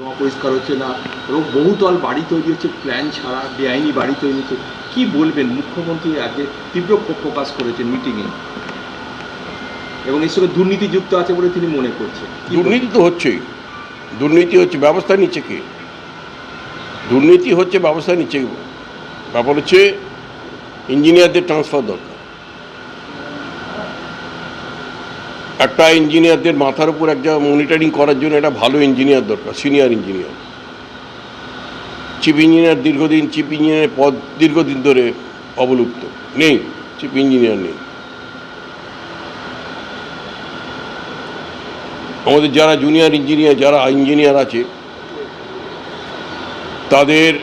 সংস্কার হচ্ছে না, এবং বহুতল বাড়ি তৈরি হচ্ছে প্ল্যান ছাড়া, বেআইনি বাড়ি তৈরি হচ্ছে। কি বলবেন? মুখ্যমন্ত্রী আজকে তীব্র ক্ষোভ প্রকাশ করেছেন মিটিংয়ে এবং এর সঙ্গে দুর্নীতি যুক্ত আছে বলে তিনি মনে করছেন। দুর্নীতি তো হচ্ছেই। দুর্নীতি হচ্ছে, ব্যবস্থা নিচ্ছে কে? দুর্নীতি হচ্ছে, ব্যবস্থা নিচ্ছে? ব্যাপার হচ্ছে ইঞ্জিনিয়ারদের ট্রান্সফার দরকার। একটা ইঞ্জিনিয়ারদের মাথার উপর একটা মনিটরিং করার জন্য একটা ভালো ইঞ্জিনিয়ার দরকার সিনিয়র ইঞ্জিনিয়ার চিফ ইঞ্জিনিয়ার দীর্ঘদিন চিফ ইঞ্জিনিয়ারের পদ দীর্ঘদিন ধরে অবলুপ্ত। নেই চিফ ইঞ্জিনিয়ার নেই। আমাদের যারা জুনিয়র ইঞ্জিনিয়ার যারা ইঞ্জিনিয়ার আছে, তাদের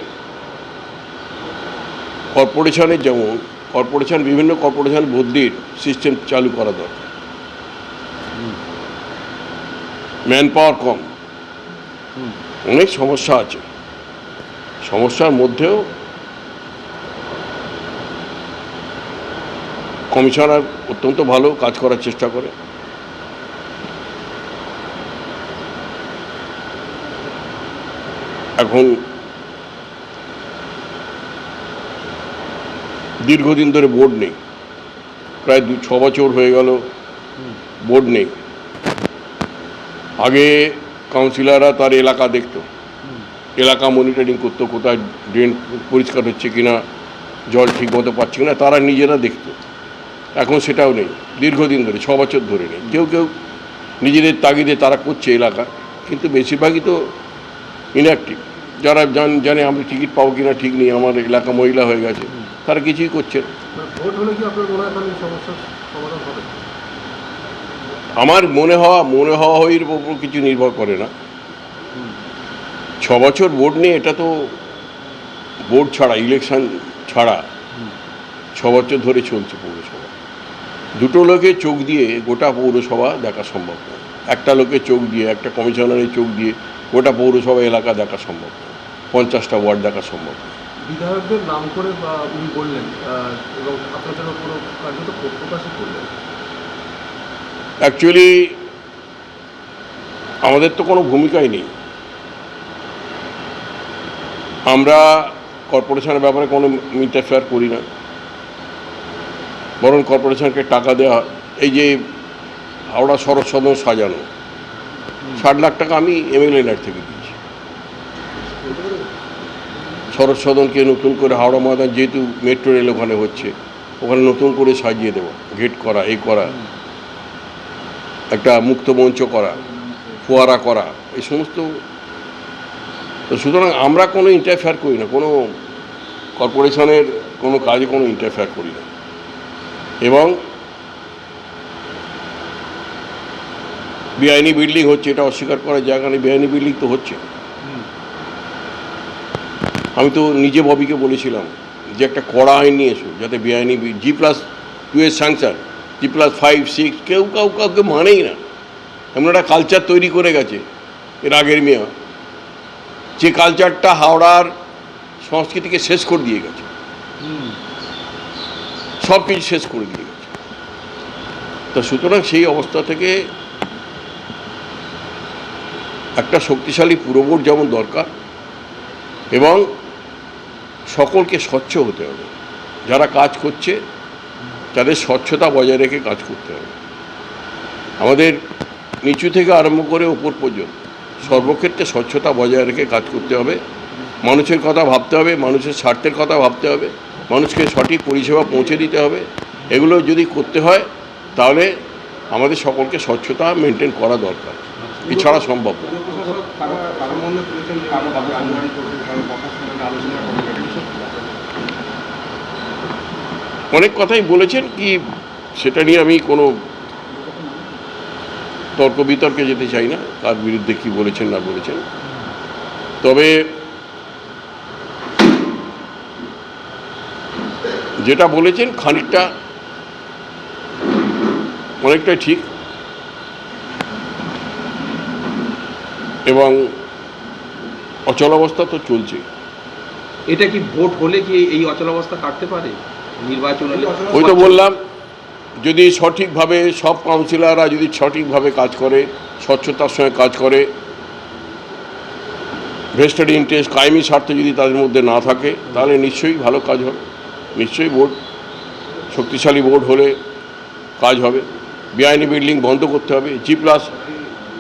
কর্পোরেশনের যেমন কর্পোরেশন বিভিন্ন কর্পোরেশন বদলির সিস্টেম চালু করা দরকার। ম্যান পাওয়ার কম। অনেক সমস্যা আছে। সমস্যার মধ্যেও কমিশনার অত্যন্ত ভালো কাজ করার চেষ্টা করে। এখন দীর্ঘদিন ধরে বোর্ড নেই। প্রায় দু ছ বছর হয়ে গেল। বোর্ড নেই। আগে কাউন্সিলররা তার এলাকা দেখত। এলাকা মনিটরিং করতো, কোথায় ড্রেন পরিষ্কার হচ্ছে কিনা, জল ঠিক মতো পাচ্ছে কিনা, তারা নিজেরা দেখত। এখন সেটাও নেই। দীর্ঘদিন ধরে, ছ বছর ধরে নেই। কেউ কেউ নিজেদের তাগিদে তারা করছে এলাকা, কিন্তু বেশিরভাগই তো ইনঅ্যাক্টিভ যারা জান, জানে আমি টিকিট পাবো কিনা ঠিক নেই, আমার এলাকা মহিলা হয়ে গেছে, তারা কিছুই করছে না। ভোট হলে কি আপনার সমাধান হবে? আমার মনে হওয়া মনে হওয়া হইয়ের উপর কিছু নির্ভর করে না। ছ বছর বোর্ড নিয়ে এটা তো বোর্ড ছাড়া ইলেকশন ছাড়া ছ বছর ধরে চলছে পৌরসভা। দুটো লোকের চোখ দিয়ে গোটা পৌরসভা দেখা সম্ভব নয়। একটা লোকের চোখ দিয়ে, একটা কমিশনারের চোখ দিয়ে গোটা পৌরসভা এলাকা দেখা সম্ভব নয়। পঞ্চাশটা ওয়ার্ড দেখা সম্ভব নয়। বিধায়কদের নাম করে উনি বললেন এবং আপনার কোনো কার্যত প্রকাশই করলেন? অ্যাকচুয়ালি আমাদের তো কোনো ভূমিকাই নেই। আমরা কর্পোরেশনের ব্যাপারে কোনো ইন্টারফেয়ার করি না। বরং কর্পোরেশনকে টাকা দেওয়া, এই যে হাওড়া শরৎ সদন সাজানো, ষাট লাখ টাকা আমি এমএলএ থেকে দিয়েছি। শরৎ সদনকে নতুন করে হাওড়া ময়দান, যেহেতু মেট্রো রেল ওখানে হচ্ছে, ওখানে নতুন করে সাজিয়ে দেওয়া গেট করা, এই করা। একটা মুক্ত মঞ্চ করা, ফোয়ারা করা, এই সমস্ত। তো সুতরাং আমরা কোনো ইন্টারফেয়ার করি না, কোনো কর্পোরেশনের কোনো কাজে কোনো ইন্টারফেয়ার করি না। এবং বেআইনি বিল্ডিং হচ্ছে, এটা অস্বীকার করার জায়গা নেই, বেআইনি বিল্ডিং তো হচ্ছে। আমি তো নিজে ববিকে বলেছিলাম যে একটা কড়া আইন নিয়ে এসো, যাতে বেআইনি জি প্লাস টু এর sanction G plus five six কেউ কাউ কাউকে মানেই না। এমন একটা কালচার তৈরি করে গেছে এর আগের মেয়া। যে কালচারটা হাওড়ার সংস্কৃতিকে শেষ করে দিয়ে গেছে। সব কিছু শেষ করে দিয়ে গেছে। তা সুতরাং সেই অবস্থা থেকে একটা শক্তিশালী পুরবোর্ড যেমন দরকার এবং সকলকে স্বচ্ছ হতে হবে। যারা কাজ করছে তাদের স্বচ্ছতা বজায় রেখে কাজ করতে হবে। আমাদের নিচু থেকে আরম্ভ করে উপর পর্যন্ত সর্বক্ষেত্রে স্বচ্ছতা বজায় রেখে কাজ করতে হবে। মানুষের কথা ভাবতে হবে, মানুষের স্বার্থের কথা ভাবতে হবে, মানুষকে সঠিক পরিষেবা পৌঁছে দিতে হবে। এগুলো যদি করতে হয়, তাহলে আমাদের সকলকে স্বচ্ছতা মেনটেন করা দরকার। এছাড়া সম্ভব না। অনেক কথাই বলেছেন কি সেটা নিয়ে আমি কোনো তর্ক বিতর্কে যেতে চাই না, কার বিরুদ্ধে কি বলেছেন, না বলেছেন। তবে যেটা বলেছেন খানিকটা অনেকটাই ঠিক এবং অচলাবস্থা তো চলছে। এটা কি ভোট হলে কি এই অচলাবস্থা কাটতে পারে? নির্বাচন ওই তো বললাম, যদি সঠিকভাবে সব কাউন্সিলাররা যদি সঠিকভাবে কাজ করে, স্বচ্ছতার সঙ্গে কাজ করে, ভেস্টেড ইন্টারেস্ট, কায়েমি স্বার্থ যদি তাদের মধ্যে না থাকে, তাহলে নিশ্চয়ই ভালো কাজ হবে। নিশ্চয়ই বোর্ড শক্তিশালী বোর্ড হলে কাজ হবে। বেআইনি বিল্ডিং বন্ধ করতে হবে। G plus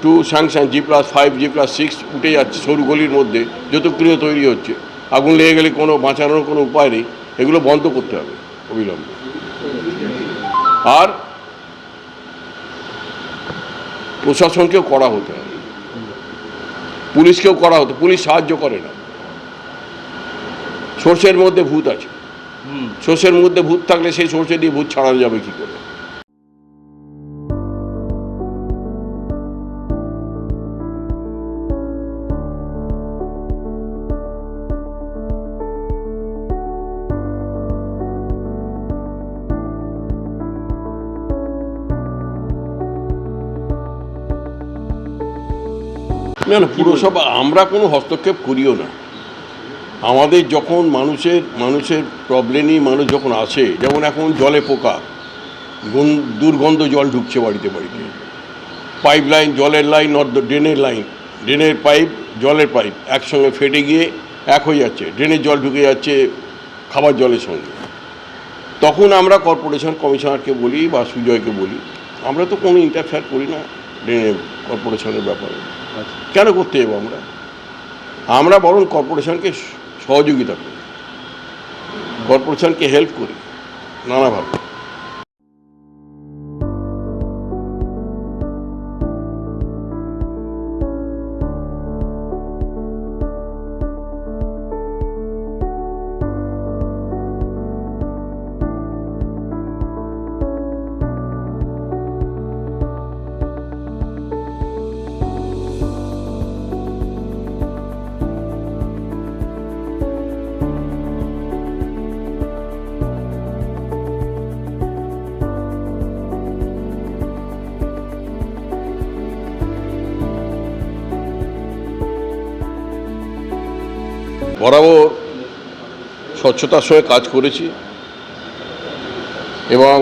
two sanction G plus five G plus six উঠে যাচ্ছে সরু গলির মধ্যে যত গৃহ তৈরি হচ্ছে। আগুন লেগে গেলে কোনো বাঁচানোর কোনো উপায় নেই। এগুলো বন্ধ করতে হবে। অবিলম্বে। আর প্রশাসনকেও করা হতে হবে। পুলিশকেও করা হতো পুলিশ সাহায্য করে না। সর্ষের মধ্যে ভূত আছে। সর্ষের মধ্যে ভূত থাকলে সেই সর্ষে দিয়ে ভূত ছাড়ানো যাবে কি করে? না না পুরসভা আমরা কোনো হস্তক্ষেপ করিও না। আমাদের যখন মানুষের মানুষের প্রবলেমই মানুষ যখন আসে যেমন এখন জলে পোকা দুর্গন্ধ জল ঢুকছে বাড়িতে বাড়িতে। পাইপ লাইন জলের লাইন নট ড্রেনের লাইন ড্রেনের পাইপ জলের পাইপ একসঙ্গে ফেটে গিয়ে এক হয়ে যাচ্ছে ড্রেনের জল ঢুকে যাচ্ছে খাবার জলের সঙ্গে। তখন আমরা কর্পোরেশন কমিশনারকে বলি বা সুজয়কে বলি আমরা তো কোনো ইন্টারফেয়ার করি না ড্রেনের কর্পোরেশনের ব্যাপারে। কেন করতে যাব আমরা? আমরা বরং কর্পোরেশনকে সহযোগিতা করি কর্পোরেশনকে হেল্প করি নানাভাবে। বরাবর স্বচ্ছতার সঙ্গে কাজ করেছি এবং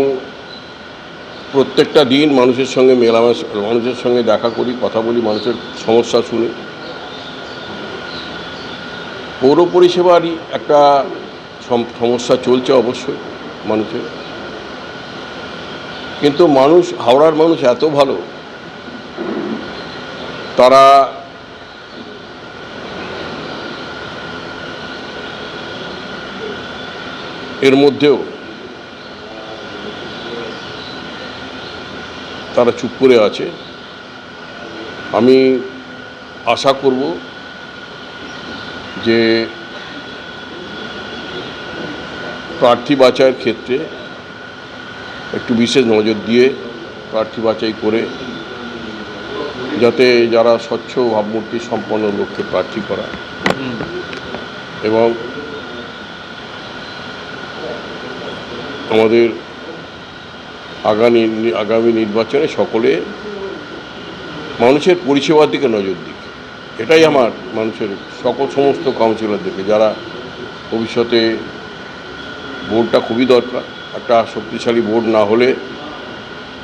প্রত্যেকটা দিন মানুষের সঙ্গে মেলামেশা মানুষের সঙ্গে দেখা করি, কথা বলি, মানুষের সমস্যা শুনি। পৌর পরিষেবারই একটা সমস্যা চলছে অবশ্যই মানুষের। কিন্তু মানুষ, হাওড়ার মানুষ এত ভালো, তারা এর মধ্যেও তারা চুপ করে আছে। আমি আশা করব যে প্রার্থী বাছাইয়ের ক্ষেত্রে একটু বিশেষ নজর দিয়ে প্রার্থী বাছাই করে যাতে যারা স্বচ্ছ ভাবমূর্তি সম্পন্ন লোককে প্রার্থী করা এবং আমাদের আগামী আগামী নির্বাচনে সকলে মানুষের পরিষেবার দিকে নজর দিক। এটাই আমার মানুষের সকল সমস্ত কাউন্সিলরদেরকে যারা ভবিষ্যতে বোর্ডটা খুবই দরকার। একটা শক্তিশালী বোর্ড না হলে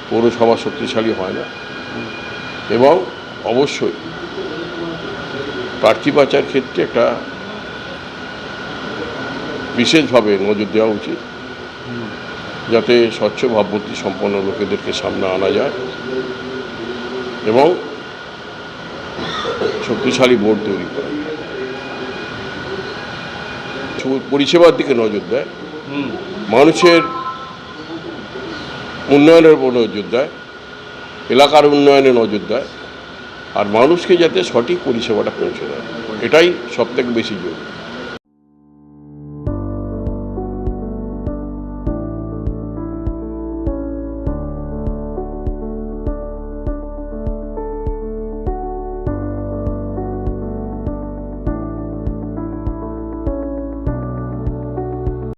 পৌরসভা শক্তিশালী হয় না। এবং অবশ্যই প্রার্থী বাঁচার ক্ষেত্রে একটা বিশেষভাবে নজর দেওয়া উচিত। যাতে স্বচ্ছ ভাবমূর্তি সম্পন্ন লোকেদেরকে সামনে আনা যায় এবং শক্তিশালী বোর্ড তৈরি করা পরিষেবার দিকে নজর দেয় মানুষের উন্নয়নের উপর নজর দেয় এলাকার উন্নয়নে নজর দেয় আর মানুষকে যাতে সঠিক পরিষেবাটা পৌঁছে দেয়। এটাই সবথেকে বেশি জরুরি।